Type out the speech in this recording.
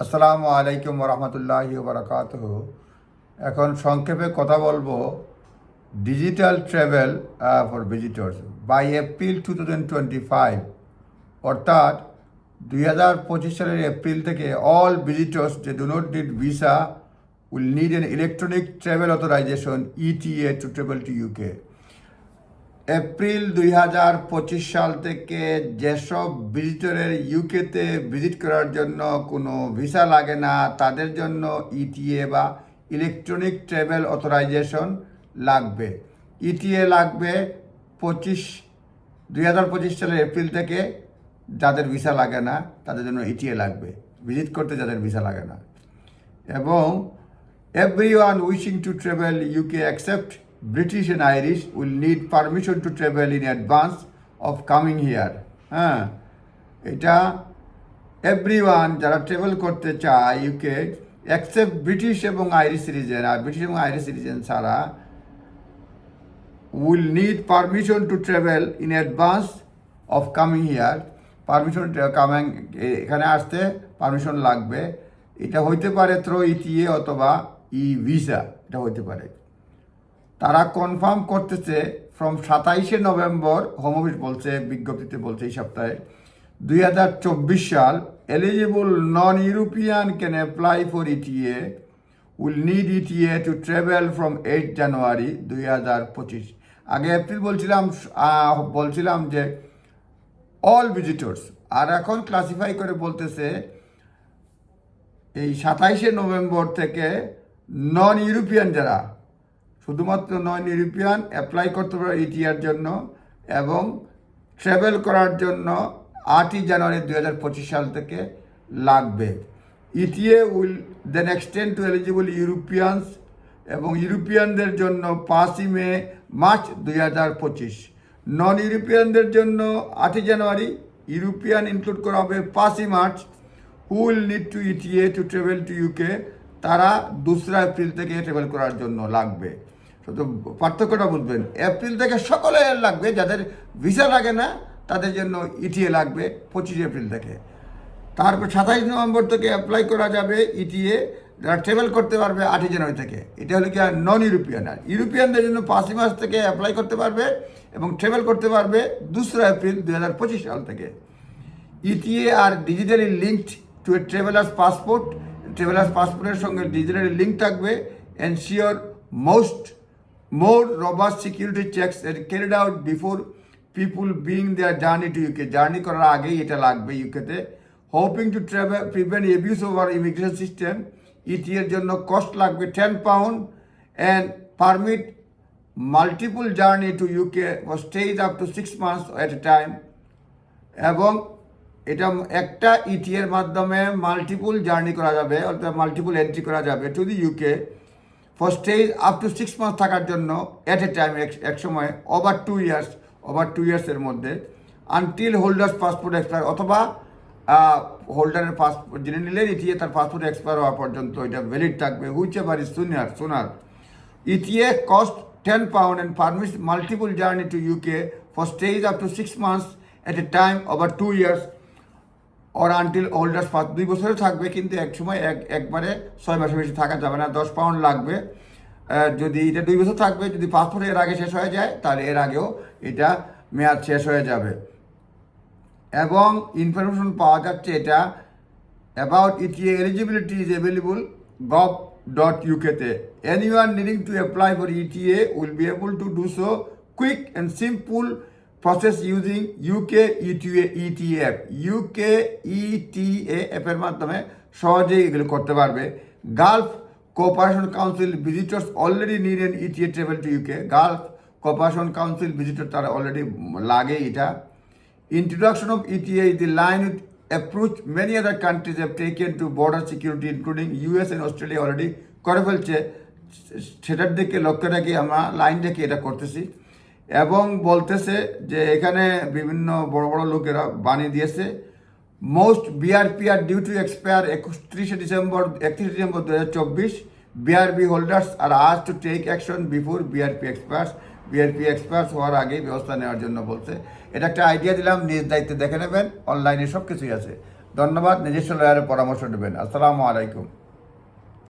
আসসালামু আলাইকুম রহমতুল্লাহ বারকাত এখন সংক্ষেপে কথা বলব digital travel for visitors by April two thousand twenty five. অর্থাৎ দুই হাজার পঁচিশ সালের এপ্রিল থেকে অল ভিজিটর্স যে do not need visa will need an electronic travel authorisation ETA to travel to UK April দুই হাজার পঁচিশ সাল থেকে যেসব ভিজিটরের ইউকেতে ভিজিট করার জন্য কোনো ভিসা লাগে না, তাদের জন্য ইটিএ বা ইলেকট্রনিক ট্রাভেল অথরাইজেশন লাগবে। ইটিএ লাগবে পঁচিশ, দুই হাজার পঁচিশ সালের এপ্রিল থেকে যাদের ভিসা লাগে না, তাদের জন্য ইটিএ লাগবে। ভিজিট করতে যাদের ভিসা লাগে না। এবং everyone wishing to travel UK except British and Irish will need permission to travel in advance of coming here হ্যাঁ? এটা এভরিওয়ান যারা ট্রাভেল করতে চায় ইউকে এক্সেপ্ট ব্রিটিশ এবং আইরিশ সিটিজেন আর ব্রিটিশ এবং আইরিশ সিটিজেন ছাড়া will need permission to travel in advance of coming here permission coming এখানে আসতে পারমিশন লাগবে। এটা হইতে পারে থ্রো ইটিএ অথবা ই ভিসা এটা হইতে পারে। তারা কনফার্ম করতেছে ফ্রম সাতাইশে নভেম্বর হোম অফিস বলছে, বিজ্ঞপ্তিতে বলছে এই সপ্তাহে, দুই হাজার চব্বিশ সাল eligible non European can apply for ETA will need ETA to travel from eight January দুই হাজার পঁচিশ। আগে এপ্রিল বলছিলাম বলছিলাম যে অল ভিজিটর্স আর এখন ক্লাসিফাই করে বলতেছে, এই সাতাইশে নভেম্বর থেকে নন ইউরোপিয়ান যারা শুধুমাত্র নন ইউরোপিয়ান অ্যাপ্লাই করতে পারে ইটিআর জন্য এবং ট্রাভেল করার জন্য আটই জানুয়ারি দু হাজার পঁচিশ সাল থেকে লাগবে। ETA will then extend to eligible Europeans এবং ইউরোপিয়ানদের জন্য পাঁচই মে, মার্চ দুই হাজার পঁচিশ। নন ইউরোপিয়ানদের জন্য আটই জানুয়ারি ইউরোপিয়ান ইনক্লুড করা হবে পাঁচই March. Who will need to ETA to travel to UK তারা দোসরা এপ্রিল থেকে ট্রাভেল করার জন্য লাগবে। শুধু পার্থক্যটা বুঝবেন। এপ্রিল থেকে সকলে লাগবে, যাদের ভিসা লাগে না, তাদের জন্য ইটিএ লাগবে পঁচিশ এপ্রিল থেকে। তারপর সাতাইশ নভেম্বর থেকে অ্যাপ্লাই করা যাবে ইটিএ যারা ট্রাভেল করতে পারবে আটই জানুয়ারি থেকে। এটা হলো কি আর নন ইউরোপিয়ান আর। ইউরোপিয়ানদের জন্য পাঁচই মাস থেকে অ্যাপ্লাই করতে পারবে এবং ট্রাভেল করতে পারবে দোসরা এপ্রিল দু হাজার পঁচিশ সাল থেকে। ETA are digitally linked to a traveller's passport traveller's পাসপোর্টের সঙ্গে ডিজিটালি লিঙ্ক থাকবে। Ensure most more robust security checks carried out before people being their journey to UK journey করার আগেই এটা লাগবে ইউকেতে hoping to travel prevent abuse over immigration system ET এর জন্য কস্ট লাগবে ten pound and permit multiple journey to UK stays up to six months at a time এবং এটা একটা ইটি এর মাধ্যমে মাল্টিপুল জার্নি করা যাবে, অর্থাৎ মাল্টিপুল এন্ট্রি করা যাবে to the UK for stays up to six month থাকার জন্য অ্যাট এ টাইম এক সময় over two years over two ইয়ার্সের মধ্যে আনটিল হোল্ডার্স পাসপোর্ট এক্সপায়ার অথবা হোল্ডারের পাসপোর্ট জেনে নিলেন ইটিএ তার পাসপোর্ট এক্সপায়ার হওয়া পর্যন্ত এটা ভ্যালিড থাকবে হুইচ এভার ইজ সুনার সোনার ETA cost 10 pound and permits multiple journey to UK for stays up to six months, at a time, over two years or until holders পাঁচ দুই বছরে থাকবে, কিন্তু এক সময় এক, একবারে ছয় মাসের বেশি থাকা যাবে না, দশ পাউন্ড লাগবে। যদি এটা দুই বছর থাকবে, যদি পাসপোর্ট এর আগে শেষ হয়ে যায়, তাহলে এর আগেও এটা মেয়াদ শেষ হয়ে যাবে। এবং ইনফরমেশন পাওয়া যাচ্ছে এটা about ETA eligibility is available gov dot ইউকেতে anyone needing to apply for ETA will be able to do so quick and simple process using UK ETA ETA app UK ইটিএ অ্যাপের মাধ্যমে সহজেই এগুলো করতে পারবে। Gulf cooperation council visitors already need an ETA travel to UK Gulf cooperation council visitor তারা already লাগে এটা। Introduction of ETA is the line with approach many other countries have taken to border security, including US and Australia already করে ফেলছে। সেটার দিকে লক্ষ্য রেখে আমরা লাইন রেখে এটা করতেছি। এবং বলতেছে যে এখানে বিভিন্ন বড় বড় লোকেরা বানিয়ে দিয়েছে। Most BRP are due to expire একত্রিশে ডিসেম্বর একত্রিশে ডিসেম্বর দু হাজার চব্বিশ বিআরবি হোল্ডার্স আর আজ to take action before BRP expires BRP expires হওয়ার আগেই ব্যবস্থা নেওয়ার জন্য বলছে। এটা একটা আইডিয়া দিলাম, নিজ দায়িত্বে দেখে নেবেন অনলাইনে সব কিছুই আছে। ধন্যবাদ, নিজস্ব লয়ারের পরামর্শ নেবেন। আসসালামু আলাইকুম।